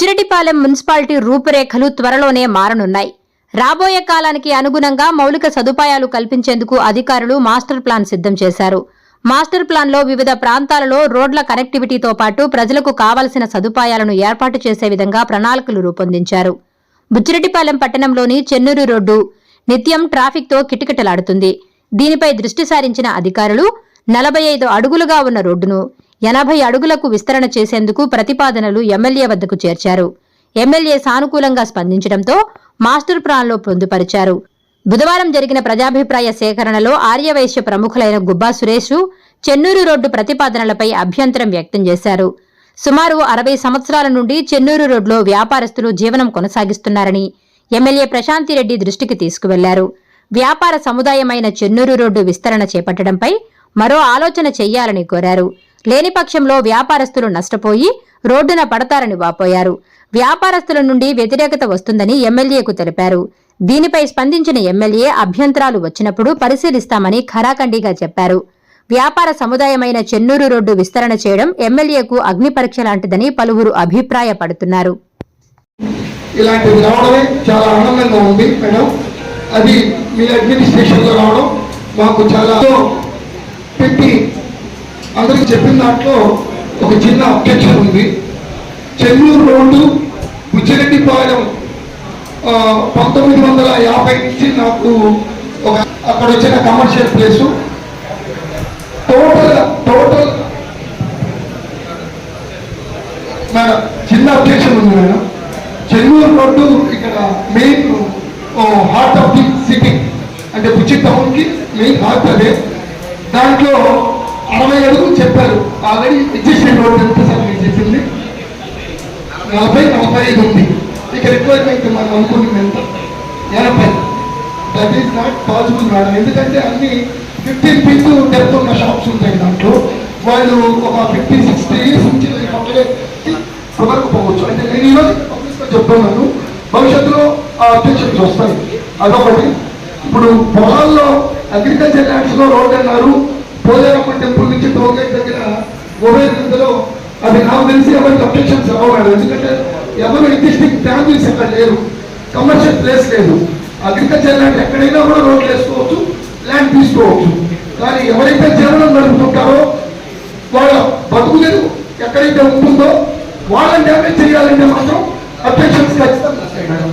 Bujjireddipalem municipality రూపురేఖలు త్వరలోనే మారనున్నాయి. రాబోయే కాలానికి అనుగుణంగా మౌలిక సదుపాయాలు కల్పించేందుకు అధికారులు మాస్టర్ ప్లాన్ సిద్ధం చేశారు. మాస్టర్ ప్లాన్లో వివిధ ప్రాంతాలలో రోడ్ల కనెక్టివిటీతో పాటు ప్రజలకు కావలసిన సదుపాయాలను ఏర్పాటు చేసే విధంగా ప్రణాళికలు రూపొందించారు. బుచ్చిరెడ్డిపాలెం పట్టణంలోని చెన్నూరు రోడ్డు నిత్యం ట్రాఫిక్తో కిటకిటలాడుతుంది. దీనిపై దృష్టి సారించిన అధికారులు నలభై ఐదు అడుగులుగా ఉన్న రోడ్డును ఎనభై అడుగులకు విస్తరణ చేసేందుకు ప్రతిపాదనలు ఎమ్మెల్యే వద్దకు చేర్చారు. ఎమ్మెల్యే సానుకూలంగా స్పందించడంతో మాస్టర్ ప్లాన్లో పొందుపరిచారు. బుధవారం జరిగిన ప్రజాభిప్రాయ సేకరణలో ఆర్యవైశ్య ప్రముఖులైన గుబ్బా సురేష్ చెన్నూరు రోడ్డు ప్రతిపాదనలపై అభ్యంతరం వ్యక్తం చేశారు. సుమారు అరవై సంవత్సరాల నుండి చెన్నూరు రోడ్లో వ్యాపారస్తులు జీవనం కొనసాగిస్తున్నారని ఎమ్మెల్యే ప్రశాంతిరెడ్డి దృష్టికి తీసుకువెళ్ళారు. వ్యాపార సముదాయమైన చెన్నూరు రోడ్డు విస్తరణ చేపట్టడంపై మరో ఆలోచన చెయ్యాలని కోరారు. లేని పక్షంలో వ్యాపారస్తులు నష్టపోయి రోడ్డున పడతారని వాపోయారు. వ్యాపారస్తుల నుండి వ్యతిరేకత వస్తుందని ఎమ్మెల్యేకు తెలిపారు. దీనిపై స్పందించిన ఎమ్మెల్యే అభ్యంతరాలు వచ్చినప్పుడు పరిశీలిస్తామని ఖరాఖండిగా చెప్పారు. వ్యాపార సముదాయమైన చెన్నూరు రోడ్డు విస్తరణ చేయడం ఎమ్మెల్యేకు అగ్ని పరీక్ష లాంటిదని పలువురు అభిప్రాయపడుతున్నారు. ఇలాంటివి రావడమే చాలా ఆనందంగా ఉంది మేడం. అది మీ అడ్మినిస్ట్రేషన్లో రావడం మాకు చాలా పెట్టి అందరికి చెప్పిన దాంట్లో ఒక చిన్న అబ్జెక్షన్ ఉంది. చెన్నూరు రోడ్డు బుచ్చిరెడ్డిపాలెం పంతొమ్మిది వందల యాభై నుంచి నాకు ఒక అక్కడ వచ్చిన commercial place total total madam చిన్న అబ్జెక్షన్ ఉంది మేడం. చెన్నూరు రోడ్డు ఇక్కడ main heart of the city అంటే బుచ్చి టౌన్కి మెయిన్ హార్ట్ అదే. దాంట్లో అరవై ఆల్రెడీ ఎగ్జిస్టింగ్ రోడ్ ఎంత సార్ మీకు చెప్పింది నలభై నలభై ఐదు ఉంది. ఇక రిక్వైర్మెంట్ మనం అనుకుంటుంది ఎంత? ఎనభై. That is not possible madam ఎందుకంటే అన్ని ఫిఫ్టీన్ ఫీట్ డెప్త్ ఉన్న షాప్స్ ఉంటాయి దాంట్లో. వాళ్ళు ఒక ఫిఫ్టీ సిక్స్టీ ఇయర్స్ నుంచి కట్టలే కుదరకపోవచ్చు. అంటే నేను ఈరోజు ఆఫీస్లో చెప్తున్నాను. భవిష్యత్తులో ఆ అబ్జెక్షన్స్ వస్తాయి. అదొకటి. ఇప్పుడు పొలాల్లో అగ్రికల్చర్ ల్యాండ్స్లో రోడ్ అన్నారు. పోలేరమ్మ టెంపుల్ నుంచి టోల్గేట్ దగ్గర మొబైల్ ఇందులో అది నాకు తెలిసి ఎవరికి అబ్జెక్షన్స్ రావు ఎందుకంటే ఎవరు ఎగ్జిస్టింగ్ ఫ్యామిలీస్ అక్కడ లేరు. కమర్షియల్ ప్లేస్ లేదు. అగ్రికల్చర్ ల్యాండ్ ఎక్కడైనా కూడా రోడ్లు వేసుకోవచ్చు ల్యాండ్ తీసుకోవచ్చు. కానీ ఎవరైతే జీవనం నడుపుతుంటారో వాళ్ళ బతుకులేదు ఎక్కడైతే ఉంటుందో వాళ్ళని డ్యామేజ్ చేయాలంటే మాత్రం అబ్జెక్షన్స్ ఖచ్చితంగా మేడం